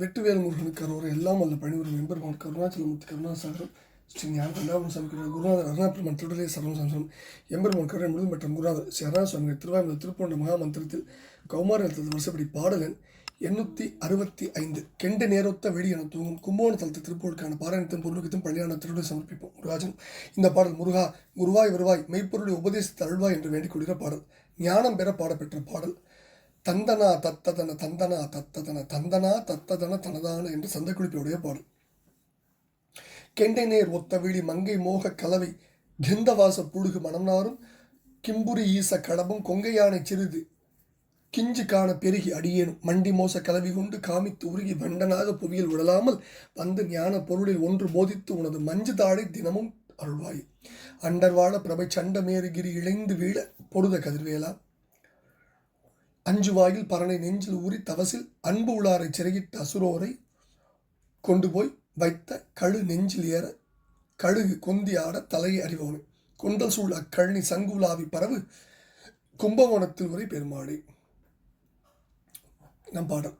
வெட்டுவேல் முருகனுக்கு அரோர எல்லாம் அல்ல பணிபுரம் எம்பெருமான் கருணாச்சலமூர்த்தி கருணாசாகரம் ஸ்ரீ ஞான கண்டாபுரம் சாமி குருநாதர் அருணாபிரமன் திருடலே சரணம் சம்சரம் எம்பெருமான் கருணை முழுதும் மற்றும் குருநாதர் ஸ்ரீ அருணா சுவாமி திருவாயூர் திருப்பூண்ட மகா மந்திரத்தில் கௌமார எழுத்தது வருஷப்படி பாடலன் எண்ணூற்றி அறுபத்தி ஐந்து. கெண்ட நேரொத்த வெடி என தூங்கும் கும்போண தளத்து திருப்பூருக்கான பாராயணத்தின் பொருளுக்கும் பள்ளியான திருடலை சமர்ப்பிப்போம். முருகாஜன் இந்த பாடல் முருகா குருவாய் வருவாய் மெய்ப்பொருளை உபதேசித்து அருள்வாய் என்று வேண்டிக் கொள்கிற பாடல். ஞானம் பெற பாடப்பெற்ற பாடல். தந்தனா தத்ததன தந்தனா தத்ததன தந்தனா தத்ததன தனதான என்று சந்தக்குளிப்பியுடைய பாடல். கெண்டை நேர் ஒத்த விழி மங்கை மோக கலவை கிந்தவாச புழுகு மணம்னாரும் கிம்புரி ஈச கடபம் கொங்கையானை சிறிது கிஞ்சு காண பெருகி அடியேனும் மண்டி மோச கலவி கொண்டு காமித்து உருகி வண்டனாக புவியில் விடலாமல் வந்து ஞான பொருளில் ஒன்று போதித்து உனது மஞ்சு தாடை தினமும் அருள்வாய். அண்டர்வாழ பிரபை சண்டமேறுகிரி இழைந்து வீழ பொருத கதிர்வேலா அஞ்சு வாயில் பரனை நெஞ்சில் ஊறி தவசில் அன்பு உளாரை சிறையிட்ட அசுரோரை கொண்டு போய் வைத்த கழு நெஞ்சில் ஏற கழுகு கொந்தி ஆட தலையை அறிவோனு கொண்டல் சூழ் அக்கழனி சங்குலாவி பரவு கும்பகோணத்தில் உரை பெருமாளே. நம் பாடல்.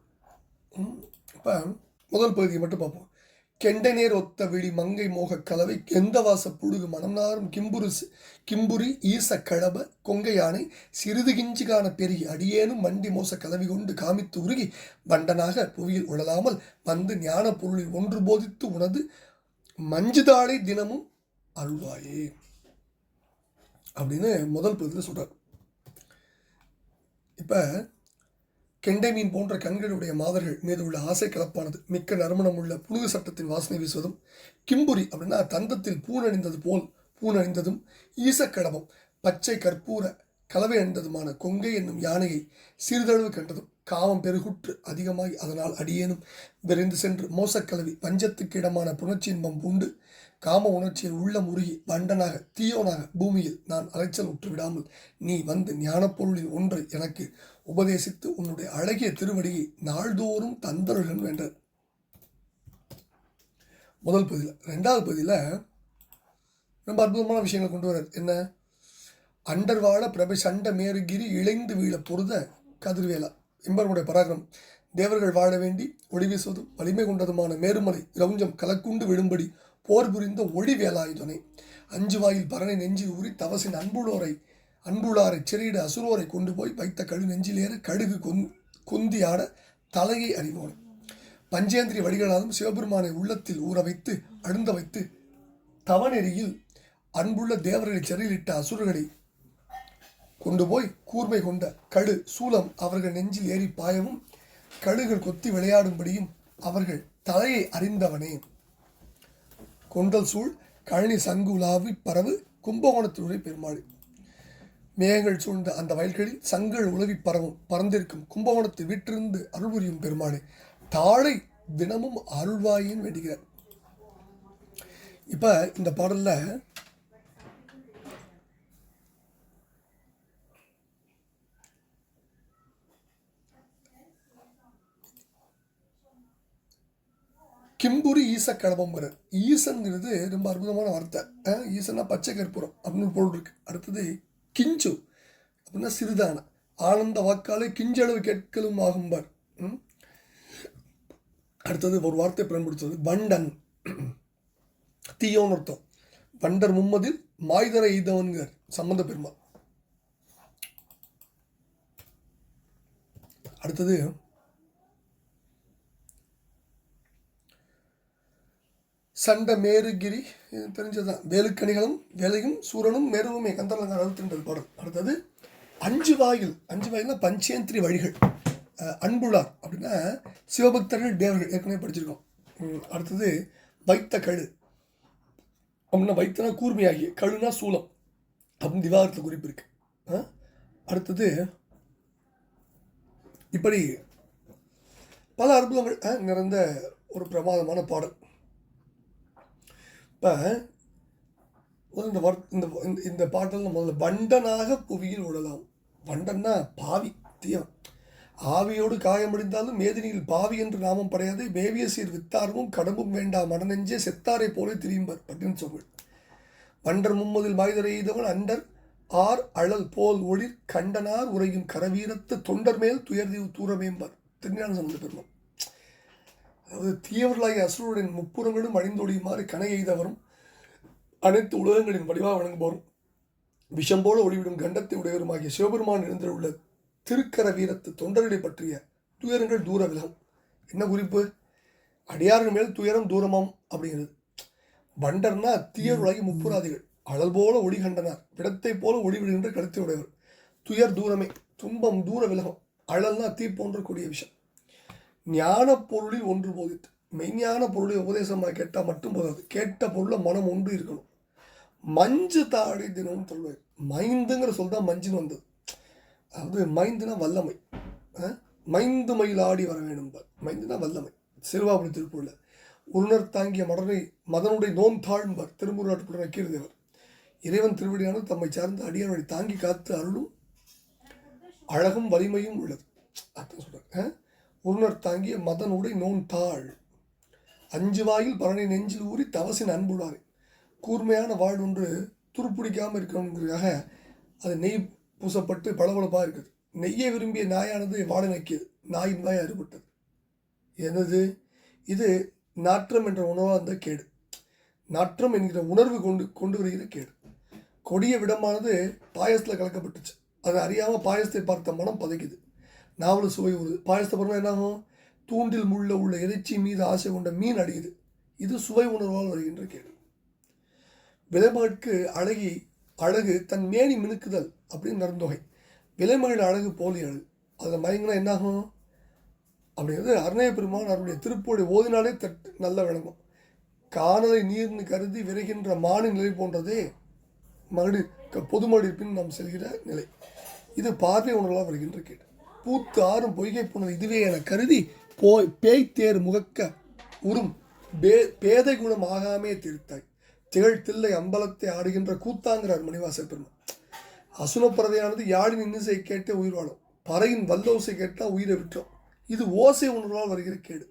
இப்போ முதல் பகுதியை மட்டும் பார்ப்போம். கெண்டநேர் ஒத்த விழி மங்கை மோக கலவை கெந்தவாச புழுகு மணம்நாரும் கிம்புரு கிம்புரி ஈச கழப கொங்கை யானை சிறிது கிஞ்சி காண பெருகி அடியேனும் மண்டி மோச கலவி கொண்டு காமித்து உருகி வண்டனாக புவியில் உழலாமல் வந்து ஞான பொருளில் ஒன்று போதித்து உனது மஞ்சுதாளை தினமும் அருள்வாயே. அப்படின்னு முதல் பகுதியில் சொல்கிறார் இப்போ கெண்டை மீன் போன்ற கண்களுடைய மாதர்கள் மீது உள்ள ஆசை கலப்பானது மிக்க நறுமணம் உள்ள புழுகு சட்டத்தின் வாசனை வீசுவதும் கிம்புரி அப்படின்னா தந்தத்தில் பூணணிந்தது போல் பூணணிந்ததும் ஈசக்கடபம் பச்சை கற்பூர கலவை அணிந்ததுமான கொங்கை என்னும் யானையை சிறிதளவு கண்டதும் காமம் பெருகுற்று அதிகமாய் அதனால் அடியேனும் விரைந்து சென்று மோசக்கலவி பஞ்சத்துக்கு இடமான புணர்ச்சியின்பம் பூண்டு காம உணர்ச்சியில் உள்ளம் உருகி வண்டனாக தீயோனாக பூமியில் நான் அலைச்சல் உற்று விடாமல் நீ வந்து ஞானப்பொருளில் ஒன்றை எனக்கு உபதேசித்து உன்னுடைய அழகிய திருவடியை நாள்தோறும் தந்தருடன் வேண்டார் முதல் பகுதியில் ரெண்டாவது பகுதியில் ரொம்ப அற்புதமான விஷயங்களை கொண்டு வர்றார். என்ன? அண்டர்வாழ பிரபை சண்ட மேருகிரி இழைந்து வீழ பொருத கதிர்வேலா. இம்பருடைய பராக்கிரம். தேவர்கள் வாழ வேண்டி ஒளி வீசுவதும் வலிமை கொண்டதுமான மேருமலை கிரௌஞ்சம் கலக்குண்டு விழும்படி போர் புரிந்த ஒளி வேலாயுதனை அஞ்சு வாயில் பரணை நெஞ்சில் ஊறி தவசின் அன்புளோரை அன்புளாரை சிறையிட அசுரோரை கொண்டு போய் வைத்த கழு நெஞ்சிலேற கடுகு கொந் குந்தி ஆட தலையை அறிவோன். பஞ்சேந்திரி வழிகளாலும் சிவபெருமானை உள்ளத்தில் ஊற வைத்து அழுந்த வைத்து தவநெறியில் அன்புள்ள தேவர்களை சிறையிலிட்ட அசுரர்களை கொண்டு போய் கூர்மை கொண்ட கழு சூலம் அவர்கள் நெஞ்சில் ஏறி பாயவும் கழுகள் கொத்தி விளையாடும்படியும் அவர்கள் தலையை அறிந்தவனே. கொண்டல் சூழ் கழனி சங்கு உலாவி பரவு கும்பகோணத்தினுடைய பெருமாள். மேகங்கள் சூழ்ந்த அந்த வயல்களில் சங்கள் உலவி பரவும் பறந்திருக்கும் கும்பகோணத்தை வீட்டிருந்து அருள் புரியும் பெருமாளே தாழை தினமும் அருள்வாயின்னு வேண்டுகிறார். இப்போ இந்த பாடலில் கிம்புரி ஈச கடம்பங்கிறார் ஈசன்கிறது ரொம்ப அற்புதமான வார்த்தை. ஈசன்னா பச்சை கற்பூரம் அப்படின்னு ஒரு பொருள் இருக்கு. அடுத்தது கிஞ்சு அப்படின்னா சிறுதான ஆனந்த வாக்காலே கிஞ்சளவு கேட்கலும் ஆகும்பார். ம்? அடுத்தது ஒரு வார்த்தை பயன்படுத்துவது வண்டன். தீயோன்னு அர்த்தம் வண்டர் மும்மதில் மாய்தர எய்தவன்கிறார் சம்பந்த பெருமாள். அடுத்தது சண்ட மேருகிரி தெரிஞ்சதுதான். வேலுக்கணிகளும் வேலையும் சூரனும் மேருவுமே. கந்தரலங்க அறுபத்திரெண்டு பாடல். அடுத்தது அஞ்சு வாயில். அஞ்சு வாயில்னா பஞ்சேந்திரி வழிகள். அன்புலா அன்புளார் அப்படின்னா சிவபக்தர்கள் தேவர்கள். ஏற்கனவே படிச்சிருக்கோம். அடுத்தது வைத்த கழு. அப்படின்னா வைத்தனா கூர்மையாகி கழுனா சூலம் அப்படின்னு விவாகரத்தில் குறிப்பு இருக்கு. அடுத்தது இப்படி பல அற்புதங்கள் நிறைந்த ஒரு பிரமாதமான பாடல். இப்போ இந்த வர் இந்த இந்த- இந்த பாட்டில் முதல்ல வண்டனாக புவியில் உடலாம் வண்டன்னா பாவி தீயம் ஆவியோடு காயமடைந்தாலும் மேதினியில் பாவி என்று நாமம் படையாது மேவிய சீர் வித்தாரமும் கடம்பும் வேண்டாம். மடநெஞ்சே செத்தாரை போல திரியும்பர் பட்டின் சொல். வண்டர் மும்மதில் மாய்தரையீதவன் அண்டர் ஆர் அழல் போல் ஒளிர் கண்டனார் உரையும் கரவீரத்து தொண்டர் மேல் துயர்தீவு தூரமேம்பர். திருஞான சம்பந்த பெருமாள் அதாவது தீயவர்களாகிய அசுரனின் முப்புறங்களும் அழிந்தொழியுமாறு கணை எய்தவரும் அனைத்து உலகங்களின் வடிவாக வழங்குபவரும் விஷம் போல ஒளிவிடும் கண்டத்தை உடையவருமாகிய சிவபெருமான் இருந்துள்ள திருக்கர வீரத்து தொண்டர்களை பற்றிய துயரங்கள் தூர விலகும் என்ன குறிப்பு? அடியார்கள் மேல் துயரம் தூரமாம் அப்படிங்கிறது. வண்டர்னா தீயர் உலகி முப்புராதிகள் அழல் போல ஒளி கண்டனர் விடத்தை போல ஒளி விடுகின்ற கழுத்தை உடையவர். துயர் தூரமே துன்பம் தூர விலகம் அழல்னா தீ போன்ற கூடிய விஷயம் ஞான பொருளில் ஒன்று போதித்து மெய்ஞான பொருளை உபதேசமாக கேட்டால் மட்டும் போதாது. கேட்ட பொருளில் மனம் ஒன்று இருக்கணும். மஞ்சு தாடி தினம் சொல்லுவார். மைந்துங்கிற சொல் தான் மஞ்சுன்னு வந்தது. அதாவது மைந்துனா வல்லமை. மைந்து மயில் ஆடி வர வேணும் மைந்துனா வல்லமை. சிறுவாபுரி திருப்பூரில் உருணர் தாங்கிய மடனை மதனுடைய நோன் தாழ்ந்தார் திருமுருகாட்டுக்குள்ள நக்கீரதேவர் இறைவன் திருவடியான தம்மை சார்ந்த அடியானை தாங்கி காத்து அருளும் அழகும் வலிமையும் உள்ளது. அப்படின்னு சொல்கிறார் உருளர் தாங்கிய மதனுடைய நோன் தாழ் அஞ்சு வாயில் பரணி நெஞ்சில் ஊறி தவசின் அன்புள்ளாரே. கூர்மையான வாழ் ஒன்று துருப்பிடிக்காமல் இருக்கணுங்கிறதுக்காக அது நெய் பூசப்பட்டு பளபளப்பாக இருக்குது. நெய்யை விரும்பிய நாயானது வாழை நக்கியது நாயின் வாய் அறுபட்டது. எனது இது நாற்றம் என்ற உணவாக அந்த கேடு. நாற்றம் என்கிற உணர்வு கொண்டு கொண்டு வருகிற கேடு. கொடிய விடமானது பாயசத்தில் கலக்கப்பட்டுச்சு. அதை அறியாமல் பாயசத்தை பார்த்த மனம் பதைக்குது. நாவலும் சுவை உறுது பாயசத்தை பிறகு என்னாகும்? தூண்டில் முள்ள உள்ள இறைச்சி மீது ஆசை கொண்ட மீன் அடியுது இது சுவை உணர்வால் வருகின்ற கேள்வி. விலைமகளுக்கு அழகி அழகு தன் மேனி மினுக்குதல் அப்படின்னு நடந்தொகை விலைமகள் அழகு போலி அழகு. அதில் மயங்கினா என்னாகும்? அப்படிங்கிறது அருணைய பெருமான் அவருடைய திருப்போடி ஓதினாலே தட்டு நல்லா விளங்கும். காணலை நீர்னு கருதி விரைகின்ற மானின் நிலை போன்றதே மகளிர் க- பின் நாம் செல்கிற நிலை. இது பார்வை உணர்வாக வருகின்ற கேட்டு பூத்து ஆறும் பொய்கை போனது இதுவே என கருதி போய் பேய் தேர் முகக்க உறும் பே பேதை குணம் ஆகாமே திருத்தாய். திகழ் தில்லை அம்பலத்தை ஆடுகின்ற கூத்தாங்கிறார் மணிவாசர் பெருமான். அசுனப்பறவையானது யாழின் இன்னிசை கேட்டே உயிர் வாழும். பறையின் வல்லோசை கேட்டால் உயிரை விட்டோம் இது ஓசை உணர்வால் வருகிற கேடு.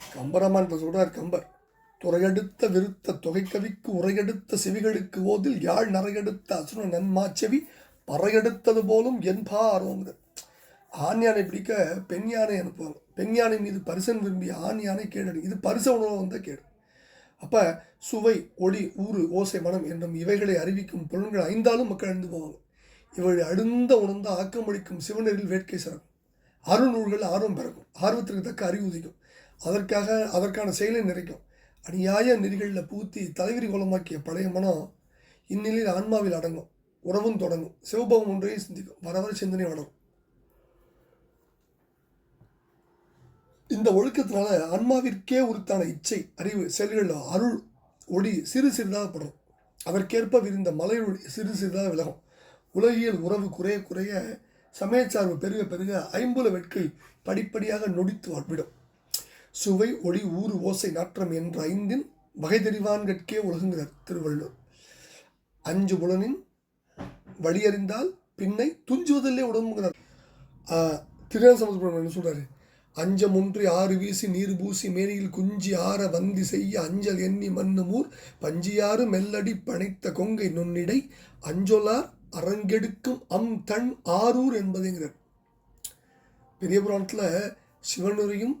கம்பரமான் சொல்கிறார் கம்பர் துறையெடுத்த விருத்த தொகைக்கவிக்கு உரையெடுத்த செவிகளுக்கு ஓதில் யாழ் நரையெடுத்த அசுன நன்மாச்செவி பறையெடுத்தது போலும் என்பாரோங்கிறது ஆண் யானை பிடிக்க பெண் யானை அனுப்புவாங்க. பெண் யானை மீது பரிசன் விரும்பிய ஆண் யானை கேடு இது பரிச உணவு வந்தால் கேடு. அப்போ சுவை ஒளி ஊறு ஓசை மனம் என்றும் இவைகளை அறிவிக்கும் புலன்கள் ஐந்தாலும் மக்கள் அழிந்து போவாங்க. இவர்கள் அழுந்த உணர்ந்த ஆக்கமளிக்கும் சிவனரில் வேட்கை சிறக்கும். அருநூல்கள் ஆர்வம் பிறக்கும். ஆர்வத்திற்கு தக்க அறிவு உதிக்கும். அதற்காக அதற்கான செயலை நிறைக்கும். அநியாய நெறிகளில் பூத்தி தலைவிரி கோலமாக்கிய பழைய மனம் இந்நிலையில் ஆன்மாவில் அடங்கும். உறவும் தொடங்கும். சிவபவம் ஒன்றையும் சிந்திக்கும். வர வர சிந்தனை வளரும். இந்த ஒழுக்கத்தினால ஆன்மாவிற்கே உரித்தான இச்சை அறிவு செயல்களில் அருள் ஒளி சிறு சிறிதாக படும் அதற்கேற்ப விரிந்த மலையுள் சிறு சிறிதாக விலகும். உலகியல் உறவு குறைய குறைய சமயச்சார்பு பெருக பெருக ஐம்புல வெட்கை படிப்படியாக நொடித்து வாழ்விடும் சுவை ஒளி ஊறு ஓசை நாற்றம் என்ற ஐந்தின் வகை தெரிவான்கட்கே உலகுங்கிறார் திருவள்ளுவர். அஞ்சு புலனின் வழியறிந்தால் பின்னை துஞ்சுவதில்லே உடம்புங்கிறார் திருநெல்சமுத்திரம் என்ன சொல்கிறாரு அஞ்சமுன்று ஆறு வீசி நீர் பூசி மேனியில் குஞ்சி ஆற வந்தி செய்ய அஞ்சல் எண்ணி மண்ணுமூர் பஞ்சியாறு மெல்லடி பனைத்த கொங்கை நுண்ணிடை. அஞ்சொலார் அரங்கெடுக்கும் அம் தன் ஆரூர் என்பதுங்கிறார். பெரிய புராணத்தில் சிவனுரையும்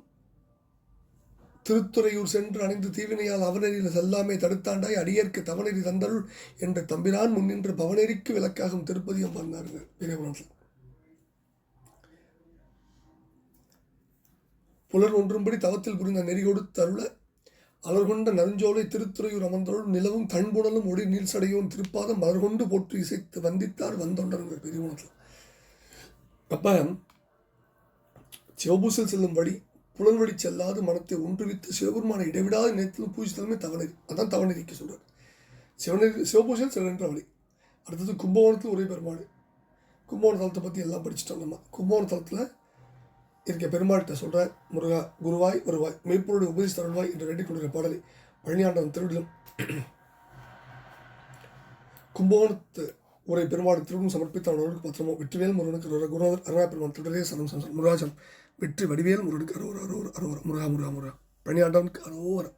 திருத்துறையூர் சென்று அணிந்து தீவினையால் அவநெறியில் செல்லாமே தடுத்தாண்டாய் அடியேற்கு தவநெறி தந்தருள் என்று தம்பிரான் முன்னின்று பவனெறிக்கு விளக்காகும் திருப்பதியம் பண்ணாருங்க பெரிய புராணத்தில். புலர் ஒன்றும்படி தவத்தில் புரிந்த நெறியோடு தருள அலர்கொண்ட நறுஞ்சோலை திருத்துறையூர் அமர்ந்தோடும் நிலவும் கண்புணலும் ஒளி நீல் சடையோன் திருப்பாதம் மலர்கொண்டு போட்டு இசைத்து வந்தித்தார் வந்தொண்டருங்க பெரியவனத்தில் அப்போ சிவபூசல் செல்லும் வழி புலன்வழி செல்லாது மனத்தை ஒன்றுவித்து சிவபெருமானை இடைவிடாத நேரத்தில் பூஜித்தலுமே தவநெறி அதான் தவநெறிக்கு சொல்கிறார் சிவநெறி சிவபூசல் செல்கின்ற வழி. அடுத்தது கும்பகோணத்தில் ஒரே பெருமாள் கும்பகோண தலத்தை பற்றி எல்லாம் படிச்சுட்டோம் நம்ம. கும்பகோண தளத்தில் இருக்க பெருமாள்கிட்ட சொல்கிறார் முருகா குருவாய் வருவாய் மெய்ப்பொருளை உபதேசி தருள்வாய் என்று ரெடி கொடுக்கிற பாடலை பழனியாண்டவன் திருவிடம் கும்பகோணத்து உரை பெருமாள் திருவும் சமர்ப்பித்த அவர்களுக்கு பத்திரமோ வெற்றிவேல் முருகனுக்கு அரோரா. குருநாதர் அருணா பெருமான் திருடலே சரம் சம்சம் முருகாஜம் வெற்றி வடிவேல் முருகனுக்கு அரோரா அருவர் அரோரா முருகா முருகா முருகா பழனியாண்டவனுக்கு அரோரா